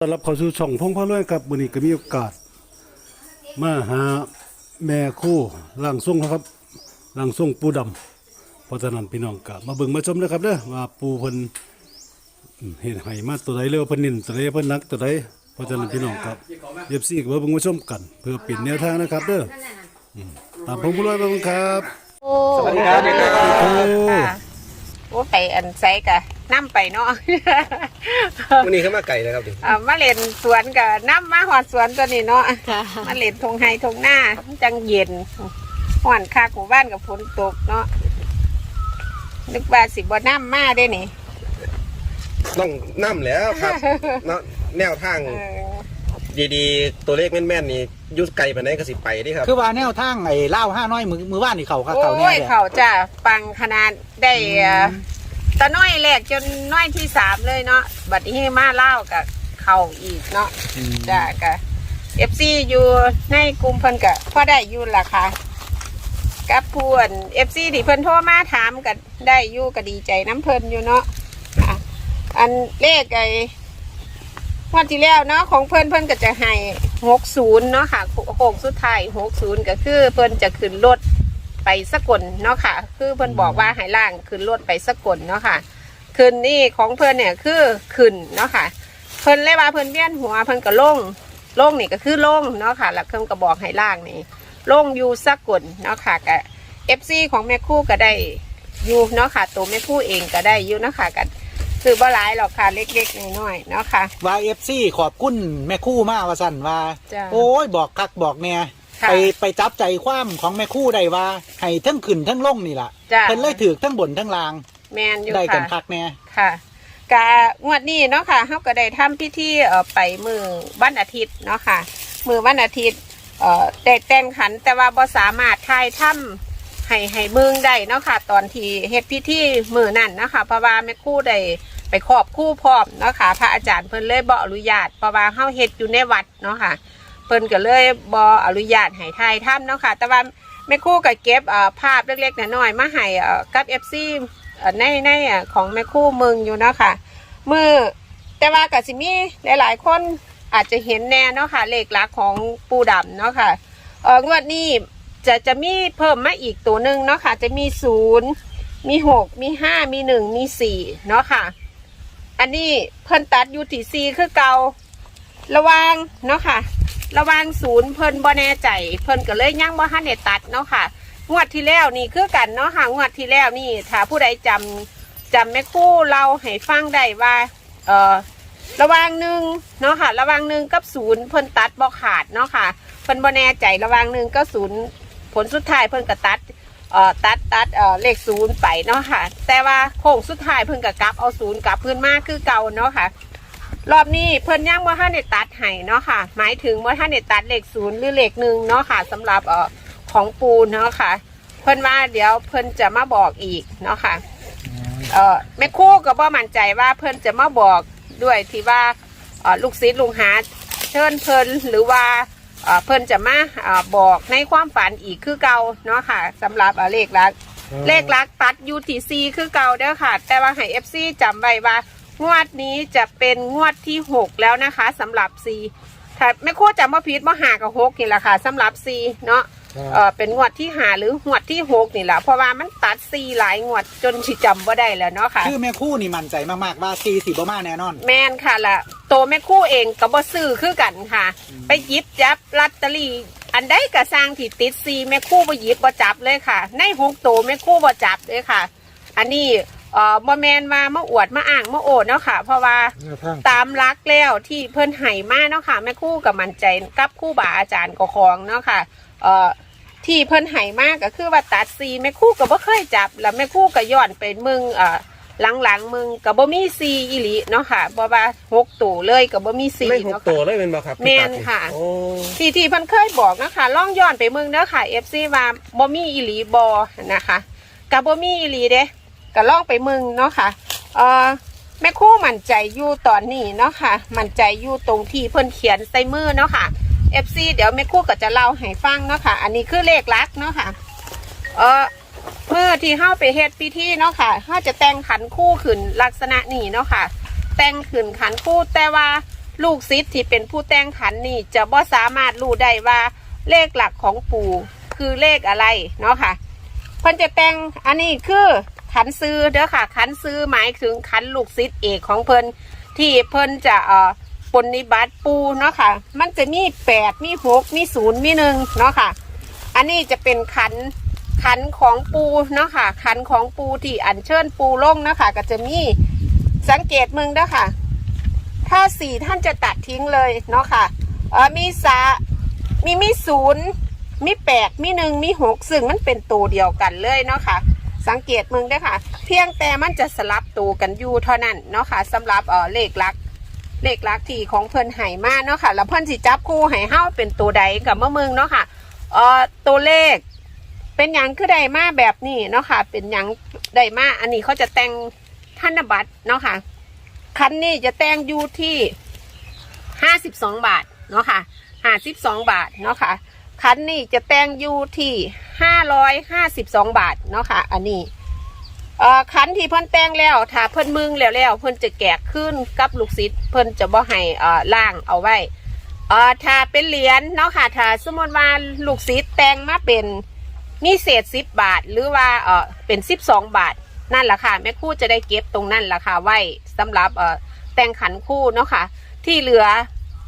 ต้อนรับเข้าสู่ช่องพงพะรวยครับวันนี้ก็มีโอกาส มาหาแม่คู่ร่างทรงนะครับร่างทรงปูดำเพราะฉะนั้นพี่น้องก็มาเบิ่งมาชมนะครับเด้อว่าปูเพิ่นอืมเห็นให้มาตัวใดเร็วเพิ่นนินตัวใดเพิ่นนักตัวใดเพราะฉะนั้นพี่น้องครับเย็บซี่ก็มาเบิ่งมาชมกัน เพื่อเปลี่ยนแนวทางนะครับเด้ออืมตามพงพะรวยมาเบิ่งครับ โอ้สวัสดีครับ โอ้ค่ะโอ้ไปอันไซกะ น้ำไปเนาะ วันนี้เข้ามาไก่เลยครับดิอ่ามาเล่นสวนกะน้ำมาหอดสวนตัวนี้เนาะค่ะมาเล่นทงไฮทงหน้าจังเย็นห่อนคากหมู่บ้านกับฝนตกเนาะนึกว่าสิบ่น้ำมาได้นี่ต้องนั่มแล้วครับเนาะแนวทางเออดีๆ ตัวเลขแม่นๆนี่อยุดไก่ไปไหนก็สิไปนี่ครับ คือว่าแนวทางไอ้เล่าวห้าน้อยมือมือบ้านนี่เขาค่ะเขาแน่โอ้ยเลยเขาจะปังขนาดได้เอ่อ ตะน้อยแรกจนน้อยที่สามเลยเนาะบัดนี้มาเล่าวกับเขาอีกเนาะอืมจ้ะกะเอฟซีอยู่ในกลุ่มเพิ่นกะพอได้อยู่ล่ะค่ะกับพวนเอฟซีที่เพิ่นโทรมาถามกันได้อยู่ก็ดีใจน้ำเพิ่นอยู่เนาะอะอันเลขไอ้วันที่แล้วเนาะของเพิ่นเพิ่นก็จะให้หกศูนย์เนาะค่ะโค้งสุดท้ายหกศูนย์ก็คือเพิ่นจะขึ้นรถ ไปสกลเนาะค่ะ คือเพิ่นบอกว่าให้ล่างขึ้นรถไปสกลเนาะค่ะขึ้นนี่ของเพิ่นเนี่ยคือขึ้นเนาะค่ะ เพิ่นเลยว่าเพิ่นเวียนหัวเพิ่นก็ลงลงนี่ก็คือลงเนาะค่ะแล้วเพิ่นก็บอกให้ล่างนี่ลงอยู่สักกลเนาะค่ะกับเอฟซีของแม่คู่ก็ได้อยู่เนาะค่ะ ตัวแม่คู่เองก็ได้อยู่เนาะค่ะกันคือบ่หลายหรอกค่ะเล็กๆน้อยๆเนาะค่ะว่าเอฟซีขอบคุณแม่คู่มากว่าสั่นว่าจ้ะโอ้ยบอกคักบอกแน่ ค่ะไปไปจับใจความของแม่คู่ได้ว่าให้ทั้งขึ้นทั้งลงนี่ล่ะจ้ะเป็นเลยถือทั้งบนทั้งล่างแมนอยู่ได้กันค่ะคักแน่ค่ะกะงวดนี้เนาะค่ะเฮาก็ได้ทำพิธีเอ่อไปมือวันอาทิตย์เนาะค่ะ มือวันอาทิตย์เอ่อแต่แต่งขันแต่ว่าบ่สามารถทายถ้ำให้ให้มึงได้เนาะค่ะ ตอนที่เฮ็ดพิธีมือนั่นเนาะค่ะเพราะว่าแม่ครู่ได้ไปครอบครู่พร้อมเนาะค่ะ พระอาจารย์เพิ่นเลยบ่อนุญาตเพราะว่าเฮาเฮ็ดอยู่ในวัดเนาะค่ะ เพิ่นก็เลยบ่อนุญาตให้ทายถ้ำเนาะค่ะ แต่ว่าแม่ครู่ก็เก็บภาพเล็กๆน้อยๆมาให้กับเอ่อในในของแม่ครู่เมืองอยู่เนาะค่ะมือแต่ว่าก็สิมีหลายๆคนอาจจะเห็นแน่เนาะค่ะเลขหลักของปูดำเนาะค่ะเอองวดนี้จะจะมีเพิ่มมาอีกตัวหนึ่งเนาะค่ะ จะมีศูนย์มีหกมีห้ามีหนึ่งมีสี่เนาะค่ะ อันนี้เพิ่นตัดยูที่สี่คือเการะวังเนาะค่ะ ระวังศูนย์เพิ่นบ่แน่ใจ เพิ่นก็เลยยังบ่ทันได้ตัดเนาะค่ะ งวดที่แล้วนี่คือกันเนาะค่ะงวดที่แล้วนี่ถ้าผู้ใดจำจำแม่ครู่เราให้ฟังได้ว่าเออระว่างหนึ่งเนาะค่ะ ระว่างหนึ่งกับศูนย์เพิ่นตัดบ่ขาดเนาะค่ะเพิ่นบ่แน่ใจระว่างหนึ่งกับศูนย์ผลสุดท้ายเพิ่นก็ตัดเอ่อตัดตัดเอ่อเลขศูนย์ไปเนาะค่ะ แต่ว่าโค้งสุดท้ายเพิ่นก็กลับเอาศูนย์กลับเพิ่นมากคือเก่าเนาะค่ะ รอบนี้เพิ่นยังบ่ทันได้ตัดให้เนาะค่ะ หมายถึงบ่ทันได้ตัดเลขศูนย์หรือเลขหนึ่งเนาะค่ะสำหรับเอ่อของปูเนาะค่ะ เพิ่นว่าเดี๋ยวเพิ่นจะมาบอกอีกเนาะค่ะ เออแม่ครู่ก็บ่มั่นใจว่าเพิ่นจะมาบอกด้วยที่ว่าเอ่อลูกศิษย์ลุงหาเชิญเพิ่นหรือว่าเอ่อเพิ่นจะมาเอ่อบอกในความฝันอีกคือเก่าเนาะค่ะสำหรับเอ่อเลขลักเลขลักตัดยูทีซีคือเก่าเด้อค่ะ แต่ว่าให้เอฟซีจำไว้ว่า งวดนี้จะเป็นงวดที่หกแล้วนะคะสำหรับซีถ้าแม่ครู่จำว่าพีทมาหากับหกนี่แหละค่ะสำหรับซีเนาะเออเป็นงวดที่หาหรืองวดที่หกนี่แหละเพราะว่ามันตัดซีหลายงวดจนสิจำว่าได้แล้วเนาะค่ะคือแม่คู่นี่มั่นใจมากๆว่าซีสีบ่มาแน่นอน แมนค่ะละโตวแม่ครู่เองก็บ่ซื้อคือกันค่ะ ไปหยิบจับลอตเตอรี่อันใดกระสร้างที่ติดซีแม่ครู่บ่หยิบบ่จับเลยค่ะ ในหกโตวแม่ครู่บ่จับเลยค่ะ อันนี้ เอ่อบ่แมนมามาอวดมาอ้างมาโอดเนาะค่ะ เพราะว่าตามรักแล้วที่เพิ่นให้มาเนาะค่ะแม่ครู่กับมั่นใจกับครู่บาอาจารย์ก็ของเนาะค่ะเอ่อที่เพิ่นให้มากก็คือว่าตัดซีแม่คู่ก็บ่เคยจับ แล้วแม่คู่ก็ย้อนไปมึงเอ่อหลังๆมึงก็บ่มีซีอีหลีเนาะค่ะบ่ว่าหกตัวเลยก็บ่มีซีไม่หกเนาะตัวค่ะเลยเป็นบ่ครับแม่นที่ตัดค่ะ โอ้ที่ที่เพิ่นเคยบอกนะคะล่องย้อนไปมึงเด้อค่ะ FC ว่าบ่มีอีหลีบ่นะคะก็บ่มีอีหลีเด้ ก็ล่องไปมึงเนาะค่ะเออแม่คู่มั่นใจอยู่ตอนนี้เนาะค่ะ มั่นใจอยู่ตรงที่เพิ่นเขียนใส่มือเนาะค่ะ FC เดี๋ยวแม่คู่ก็จะเล่าให้ฟังเนาะค่ะ อันนี้คือเลขลักเนาะค่ะ เออเมื่อที่เข้าไปเฮ็ดพิธีเนาะค่ะเขาจะแต่งขันคู่ขึ้นลักษณะนี้เนาะค่ะ แต่งขึ้นขันคู่แต่ว่าลูกศิษย์ที่เป็นผู้แต่งขันนี่จะบ่สามารถรู้ได้ว่าเลขหลักของปู่คือเลขอะไรเนาะค่ะเพิ่นจะแต่งอันนี้คือ ขันซื้อเด้อค่ะ ขันซื้อหมายถึงขันลูกศิษย์เอกของเพิ่นที่เพิ่นจะเอ่อปฏิบัติปูเนาะค่ะ มันจะมีแปดมีหกมีศูนย์มีหนึ่งเนาะค่ะ อันนี้จะเป็นขันขันของปูเนาะค่ะ ขันของปูที่อัญเชิญปูลงเนาะค่ะ ก็จะมีสังเกตมึงเด้อค่ะ ถ้าสี่ท่านจะตัดทิ้งเลยเนาะค่ะเออมีสามีมีศูนย์มีแปดมีหนึ่งมีหกซึ่งมันเป็นตัวเดียวกันเลยเนาะค่ะ สังเกตมึงเด้ค่ะ เพียงแต่มันจะสลับตัวกันอยู่เท่านั้นเนาะค่ะสำหรับเออเลขลักเลขลักที่ของเพิ่นไห่มาเนาะค่ะ แล้วเพิ่นสิจับคู่ไห่เฮ้าเป็นตัวใดกับเมื่อมึงเนาะค่ะเออตัวเลข เป็นหยังคือได้มาแบบนี้เนาะค่ะ เป็นหยังได้มาอันนี้เขาจะแต่งธนบัตรเนาะค่ะคันนี้จะแต่งอยู่ที่ห้าสิบสองบาทเนาะค่ะห้าสิบสองบาทเนาะค่ะคันนี้จะแต่งอยู่ที่ ห้าร้อยห้าสิบสองบาทเนาะค่ะ อันนี้เอ่อคันที่เพิ่นแต่งแล้วถ้าเพิ่นมึงแล้วแล้วเพิ่นจะแกะขึ้นกับลูกศิษย์เพิ่นจะบ่ให้เอ่อล่างเอาไว้เอ่อถ้าเป็นเหรียญเนาะค่ะถ้าสมมติว่าลูกศิษย์แต่งมาเป็นมีเศษสิบบาท หรือว่าเอ่อเป็นสิบสองบาทนั่นแหละค่ะแม่คู่จะได้เก็บตรงนั่นแหละค่ะไว้สำหรับเอ่อแต่งขันคู่เนาะค่ะ ที่เหลือ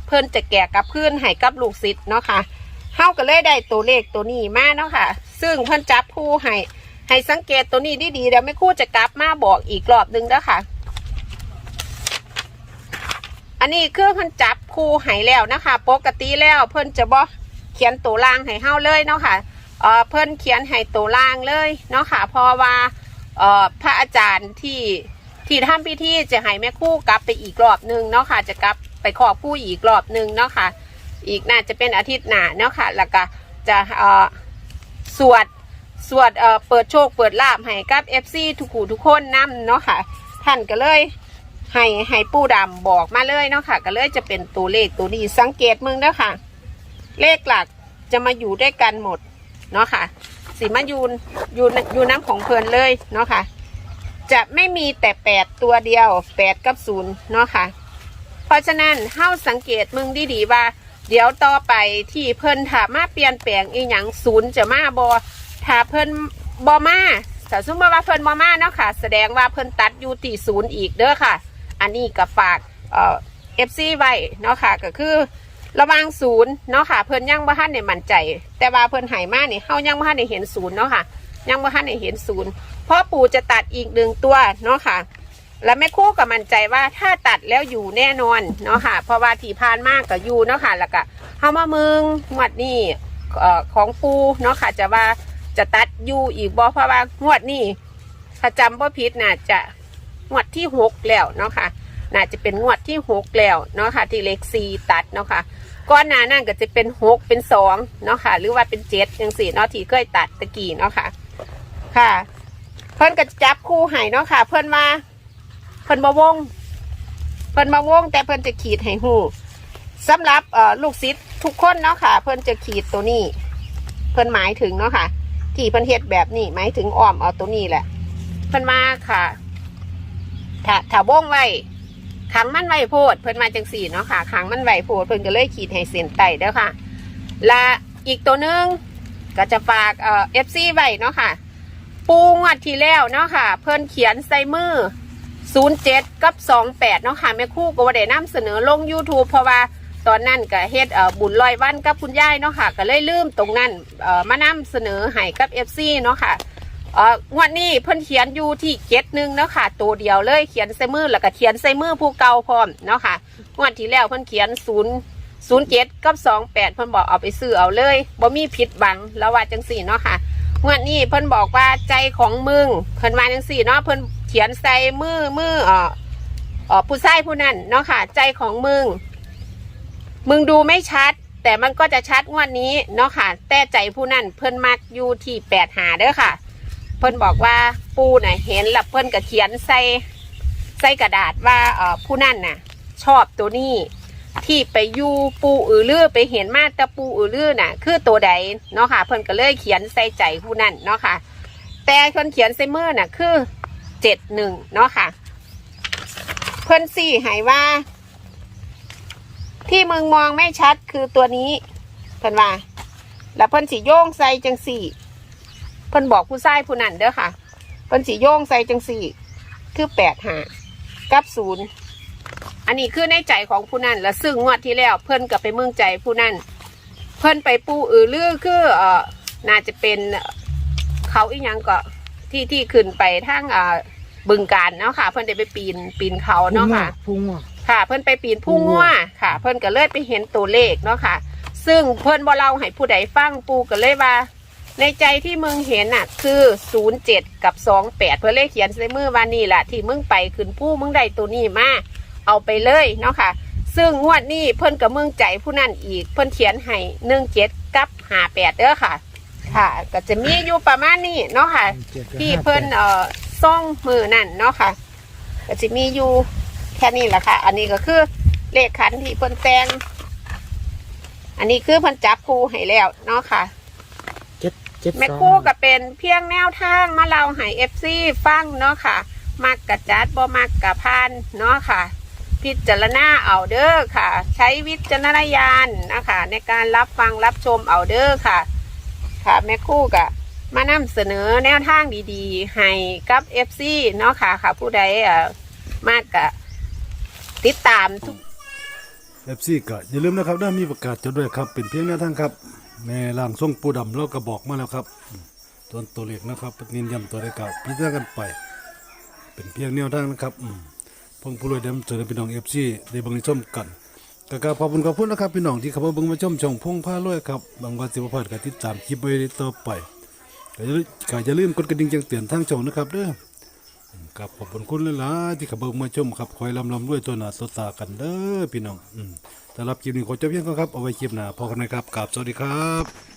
เพิ่นจะแกะกับพื้นให้กับลูกศิษย์เนาะค่ะ เฮาก็เลยได้ตัวเลขตัวนี้มาเนาะค่ะ ซึ่งเพิ่นจับคู่ให้ให้สังเกตตัวนี้ดีๆเดี๋ยวแม่คู่จะกลับมาบอกอีกรอบหนึงแล้วค่ะ อันนี้คือเพิ่นจับคู่ให้แล้วนะคะปกติแล้วเพิ่นจะบ่เขียนตัวล่างให้เฮาเลยเนาะค่ะเอ่อเพิ่นเขียนให้ตัวล่างเลยเนาะค่ะเพราะว่าเออพระอาจารย์ที่ที่ทำพิธีจะให้แม่คู่กลับไปอีกรอบหนึงเนาะค่ะ จะกลับไปขอบผู้อีกรอบหนึงเนาะค่ะ อีกน่าจะเป็นอาทิตย์หน้าเนาะค่ะ แล้วก็จะเอ่อสวดสวดเอ่อเปิดโชคเปิดลาบให้กับ FC ทุกคู่ทุกคนนํเนาะค่ะ ท่านก็เลยให้ให้ปู่ดำบอกมาเลยเนาะค่ะ ก็เลยจะเป็นตัวเลขตัวนี้สังเกตมึงเด้อค่ะ เลขหลักจะมาอยู่ด้วยกันหมดเนาะค่ะสีมายูนอยู่อยู่น้ำของเพลินเลยเนาะค่ะจะไม่มีแต่แปดตัวเดียวแปดกับศูนย์เนาะค่ะ เพราะฉะนั้นเฮ้าสังเกตมึงดีๆว่า เดี๋ยวต่อไปที่เพิ่นถามาเปลี่ยนแปลงอีหยังศูนย์จะมาบอถ้าเพิ่นบอมาแต่สมมติว่าเพิ่นบอมาเนาะค่ะ แสดงว่าเพิ่นตัดอยู่ที่ศูนย์อีกเด้อค่ะ อันนี้ก็ฝากเอ่อฟซีไว้เนาะค่ะก็คือระวังศูนย์เนาะค่ะ เพิ่นยังบ่ทันได้มั่นใจ แต่ว่าเพิ่นหายมาเนี่ยเฮายังบ่ทันได้เห็นศูนย์เนาะค่ะ ยังบ่ทันได้เห็นศูนย์เพราะปู่จะตัดอีกหนึ่งตัวเนาะค่ะ และแม่คู่ก็มั่นใจว่าถ้าตัดแล้วอยู่แน่นอนเนาะค่ะ เพราะว่าที่ผ่านมากก็อยู่เนาะค่ะ แล้วก็เฮามามืองงวดนี่ของปูเนาะค่ะจะว่าจะตัดอยู่อีกบ่เพราะว่างวดนี้ถ้าจำบ่ผิดน่าจะงวดที่หกแล้วเนาะค่ะ น่าจะเป็นงวดที่หกแล้วเนาะค่ะ ที่เลขสี่ตัดเนาะค่ะก้อนหนานั่นก็จะเป็นหกเป็นสองเนาะค่ะ หรือว่าเป็นเจ็ดยังสี่เนาะที่เคยตัดตะกี้เนาะค่ะ ค่ะ เพิ่อนก็จับคู่ให้เนาะค่ะ เพิ่อนมา พิ่นมาวงเพิ่นมาวง แต่เพิ่นจะขีดให้หูสำหรับลูกศิษย์ทุกคนเนาะค่ะ เพิ่นจะขีดตัวนี้ เพิ่นหมายถึงเนาะค่ะ ที่เพิ่นเฮ็ดแบบนี้หมายถึงอ้อมเอาตัวนี้แหละ เพิ่นมาค่ะถ้าถ้าวงไว้ขังมันไว้โพด เพิ่นมาจังสี่เนาะค่ะขังมันไว้โพดเพิ่นก็เลยขีดให้เส้นไต่เด้อค่ะ และอีกตัวนึงก็จะฝากเอ่อฟซีไว้เนาะค่ะ ปูงวดที่แล้วเนาะค่ะ เพิ่นเขียนใส่มือ 07 กับ 28 เนาะค่ะแม่คู่ก็บ่ได้นำเสนอลง YouTube เพราะว่าตอนนั้นก็เฮ็ดเอ่อบุญลอยวันกับคุณยายเนาะค่ะ ก็เลยลืมตรงนั้นมานำเสนอให้กับ FC เนาะค่ะงวดนี้เพิ่นเขียนอยู่ที่เจ็ดหนึ่งเนาะค่ะ ตัวเดียวเลยเขียนใส่มือแล้วก็เขียนใส่มือผู้เก่าพร้อมเนาะค่ะงวดที่แล้วเพิ่นเขียน0 07กับ28เพิ่นบอกเอาไปซื้อเอาเลยบ่มีผิดหวังแล้วว่าจังสี่เนาะค่ะงวดนี้เพิ่นบอกว่าใจของมึงเพิ่นมาจังสี่เนาะเพิ่น เขียนใส่มือมืออ่อออผู้ชายผู้นั้นเนาะค่ะ ใจของมึง มึงดูไม่ชัด แต่มันก็จะชัดงวดนี้เนาะค่ะ แต่ใจผู้นั้นเพิ่นมักอยู่ที่แปดหาเด้อค่ะ เพิ่นบอกว่าปูน่ะเห็นแล้วเพิ่นก็เขียนใส่ใส่กระดาษว่าเออผู้นั้นน่ะ ชอบตัวนี้ที่ไปอยู่ปูอือลือไปเห็นมาแตะปูอือลือน่ะ คือตัวใดเนาะค่ะ เพิ่นก็เลยเขียนใส่ใจผู้นั้นเนาะค่ะ แต่คนเขียนใส่มือน่ะ คือ เจ็ดหนึ่งเนาะค่ะ เพิ่อนสี่ให้ว่า ที่มึงมองไม่ชัดคือตัวนี้เพิ่อนว่า แล้วเพิ่อนสิโยงใส่จังสี่เพิ่อนบอกผู้ชายผู้นั้นเด้อค่ะ เพิ่อนสิโยงใส่จังสี่ คือแปดหากับศูนย์อันนี้คือในใจของผู้นั้นและซึ่งงวดที่แล้ว เพิ่อนกับไปเมืองใจผู้นั้นเพิ่อนไปปูอือลือคือเออน่าจะเป็นเขาอีหยังก็ ที่ที่ขึ้นไปทางอ่าบึงการเนาะค่ะ เพิ่นได้ไปปีนปีนเขาเนาะค่ะ พุงอะ ค่ะ เพิ่นไปปีนผู้งัวค่ะ เพิ่นก็เลยไปเห็นตัวเลขเนาะค่ะ ซึ่งเพิ่นบ่เล่าให้ผู้ใดฟังปูก็เลยว่า ในใจที่มึงเห็นน่ะ คือศูนย์เจ็ดกับสองแปดเพื่อเลขเขียนใส่มือว่านี่แหละที่มึงไปขึ้นผู้มึงได้ตัวนี้มาเอาไปเลยเนาะค่ะ ซึ่งงวดนี้เพิ่นกับมึงใจผู้นั่นอีก เพิ่นเขียนให้หนึ่งเจ็ดกับหาแปดเด้อค่ะ ค่ะ ก็จะมีอยู่ประมาณนี้เนาะค่ะ ที่เพิ่นเอ่อซ่องมือนั่นเนาะค่ะ ก็จะมีอยู่แค่นี้แหละค่ะ อันนี้ก็คือเลขขันที่เพิ่นแต่งอันนี้คือเพิ่นจับคู่ให้แล้วเนาะค่ะเจ็ดเจ็ดแม่สองคู่ก็เป็นเพียงแนวทางมาเล่าให้เอฟซีฟังเนาะค่ะ มักกะจัดบ่มักกะพานเนาะค่ะ พิจารณาเอาเด้อค่ะ ใช้วิจารณญาณนะคะ ในการรับฟังรับชมเอาเด้อค่ะ ค่ะ แม่คู่กะมานำเสนอแนวทางดีๆ ให้กับเอฟซีเนาะค่ะค่ะ ผู้ใดเอ่อมากกะติดตามทุก เอฟซีก็อย่าลืมนะครับได้มีประกาศจดด้วยครับ เป็นเพียงแนวทางครับแม่ล่างทรงปูดำเราก็บอกมาแล้วครับตัวตัวเลขนะครับเน้นย้ำตัวเลขกับพิจารณากันไป เป็นเพียงแนวทางนะครับอืมพงผู้รวยเดิมเจอพี่น้องเอฟซีได้เบังชมกัน ก็กราบขอบคุณขอบคุณนะครับพี่น้องที่เข้ามาเบิ่งมาชมช่องพงผ้าลวยครับบางวันสิบพลาดก็ติดตามคลิปไว้ต่อไปก็อย่าลืมกดกระดิ่งแจ้งเตือนทางช่องนะครับเด้อกับขอบคุณเลยล่ะที่เขับเบิ่งมาชมครับคอยลำลำด้วยตัวหนาตัวตากันเด้อพี่น้องอืมสำหรับคลิปนี้ขอจบเพียงเท่านี้ครับเอาไว้คลิปหน้าพอกันนะครับกราบสวัสดีครับ